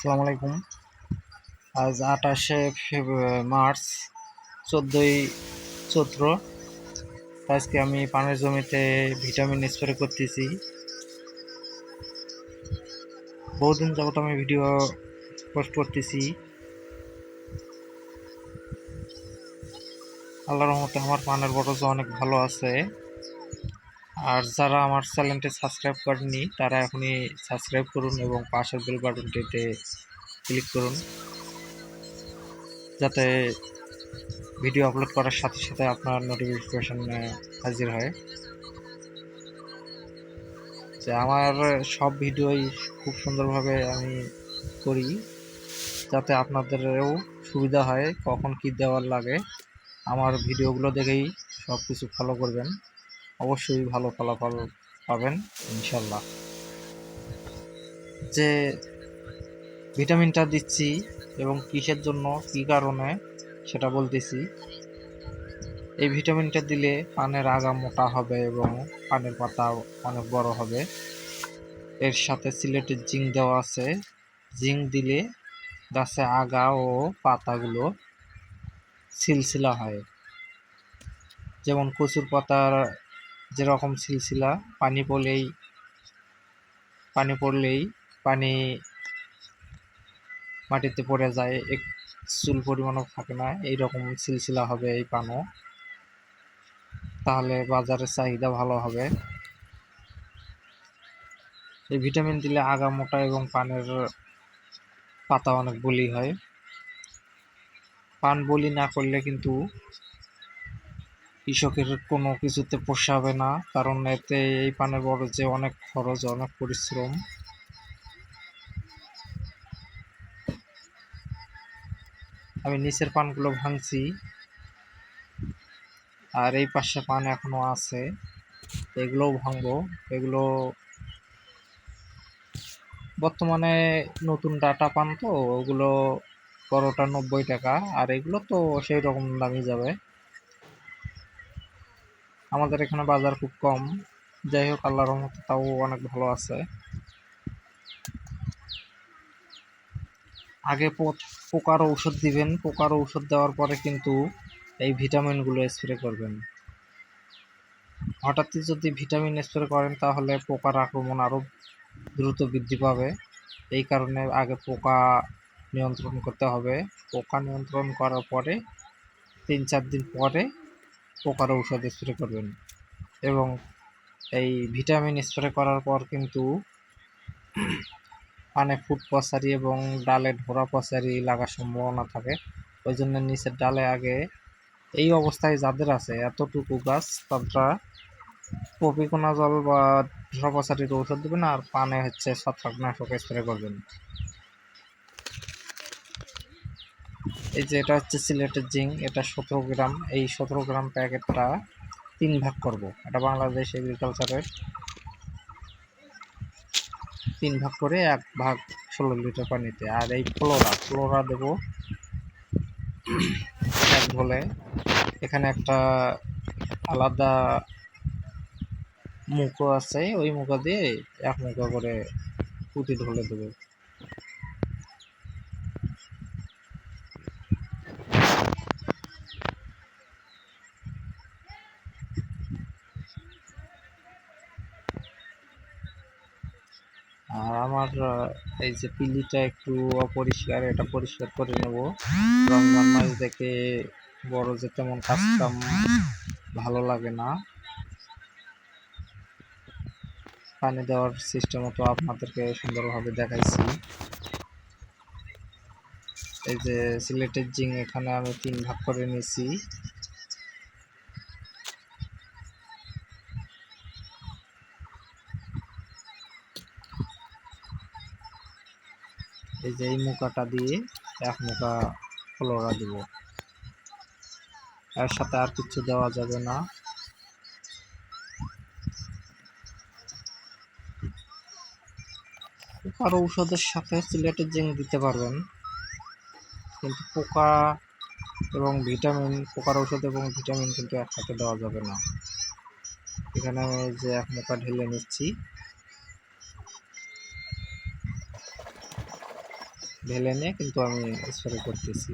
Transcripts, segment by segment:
আসসালামু আলাইকুম। আজ আঠাশে ফেব্রুয়ারি মার্চ, চোদ্দোই চৈত্র। আজকে আমি পানের জমিতে ভিটামিন স্প্রে করতেছি। বহুদিন যাবত আমি ভিডিও পোস্ট করতেছি। আল্লাহ রহমতে আমার পানের বরজ অনেক ভালো আছে। আর যারা আমার চ্যানেলটি সাবস্ক্রাইব করেননি, তারা এখনই সাবস্ক্রাইব করুন এবং পাশের বেল বাটনটিতে ক্লিক করুন। যাতে ভিডিও আপলোড করার সাথে সাথে আপনার নোটিফিকেশন হাজির হয়। যে আমার সব ভিডিওই খুব সুন্দরভাবে আমি করি, যাতে আপনাদেরও সুবিধা হয় কখন কি দেওয়ার লাগে। আমার ভিডিওগুলো দেখেই সব কিছু ফলো করবেন। অবশ্যই ভালো ফলাফল পাবেন, ইনশাল্লাহ। যে ভিটামিনটা দিচ্ছি এবং কিসের জন্য, কী কারণে, সেটা বলতেছি। এই ভিটামিনটা দিলে পানের আগা মোটা হবে এবং পানের পাতা অনেক বড় হবে। এর সাথে সিলেটের জিঙ্ক দেওয়া আছে। জিঙ্ক দিলে গাছে আগা ও পাতাগুলো সিলসিলা হয়। যেমন কচুর পাতার যেরকম সিলসিলা, পানি পড়লেই পানি পড়লেই পানি মাটিতে পড়ে যায়, এক চুল পরিমাণও থাকে না, এইরকম সিলসিলা হবে এই পানও। তাহলে বাজারের চাহিদা ভালো হবে। এই ভিটামিন দিলে আগা মোটা এবং পানের পাতা অনেক বলি হয়। পান বলি না করলে কিন্তু কৃষকের কোনো কিছুতে পোষাবে না, কারণ এতে এই পানের বড় যে অনেক খরচ, অনেক পরিশ্রম। আমি নিচের পানগুলো ভাঙছি, আর এই পাশে পান এখনও আছে। এগুলোও ভাঙবো। এগুলো বর্তমানে নতুন ডাটা পান তো, ওগুলো বড়টা নব্বই টাকা, আর এগুলো তো সেই রকম দামই যাবে। আমাদের এখানে বাজার খুব কম। যাই হোক, আল্লাহর মতো তাও অনেক ভালো আছে। আগে পোকার ঔষধ দিবেন, পোকার ঔষধ দেওয়ার পরে কিন্তু এই ভিটামিনগুলো স্প্রে করবেন। হঠাৎই যদি ভিটামিন স্প্রে করেন, তাহলে পোকার আক্রমণ আরও দ্রুত বৃদ্ধি পাবে। এই কারণে আগে পোকা নিয়ন্ত্রণ করতে হবে। পোকা নিয়ন্ত্রণ করার পরে, তিন চার দিন পরে পোকার ঔষধ স্প্রে করবেন। এবং এই ভিটামিন স্প্রে করার পর কিন্তু পানে ফুট পচারি এবং ডালে ঢোড়া পচারি লাগার সম্ভাবনা থাকে। ওই জন্য নিচের ডালে আগে এই অবস্থায় যাদের আছে, এতটুকু গাছ তারা কপিকোনা জল বা ঢোড়া পচারির ঔষধ দেবেন আর পানে হচ্ছে ছত্রাকনাশক স্প্রে করবেন। এই যে এটা হচ্ছে সিলেটের জিঙ্ক এটা সতেরো গ্রাম। এই সতেরো গ্রাম প্যাকেটটা তিন ভাগ করব। এটা বাংলাদেশ এগ্রিকালচারের তিন ভাগ করে এক ভাগ ষোলো লিটার পানিতে। আর এই ফ্লোরা ফ্লোরা দেব এক ঢোলে এখানে একটা আলাদা মুখো আছে, ওই মুখো দিয়ে এক মুখো করে পুঁতি ঢোলে দেবো। আর আমার এই যে পিলিটা একটু অপরিষ্কার, এটা পরিষ্কার করে নেব। রমজান মাস দেখে বড় যে তেমন কাজ কাম ভালো লাগে না। পানি দেওয়ার সিস্টেমও তো আপনাদেরকে সুন্দরভাবে দেখাইছি। এই যে সিলেটের জিং এখানে আমি তিন ভাগ করে নিয়েছি। এই যে এই মুখাটা দিয়ে এক মুখা ফ্লোরা দিব। এর সাথে আর কিছু দেওয়া যাবে না। পোকার ঔষধের সাথে সিলেটের জিং দিতে পারবেন। কিন্তু পোকা এবং ভিটামিন, পোকার ঔষধ এবং ভিটামিন কিন্তু একসাথে দেওয়া যাবে না। এখানে আমি যে এক মুখা ঢেলে নিচ্ছি। ঢেলে নিয়ে কিন্তু আমি স্প্রে করতেছি।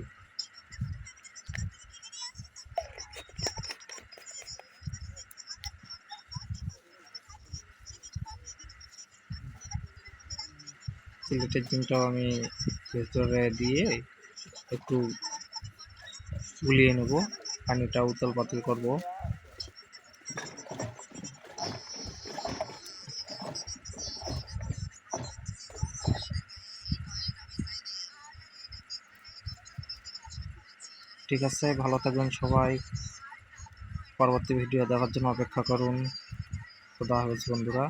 সিলেটের ডিমটাও আমি ভেতরে দিয়ে একটু গুলিয়ে নেব। পানিটা উতল পাতল করব। ঠিক আছে ভালো থাকবেন সবাই। পরবর্তী ভিডিও দেখার জন্য অপেক্ষা করুন। খুদা হাফেজ বন্ধুরা।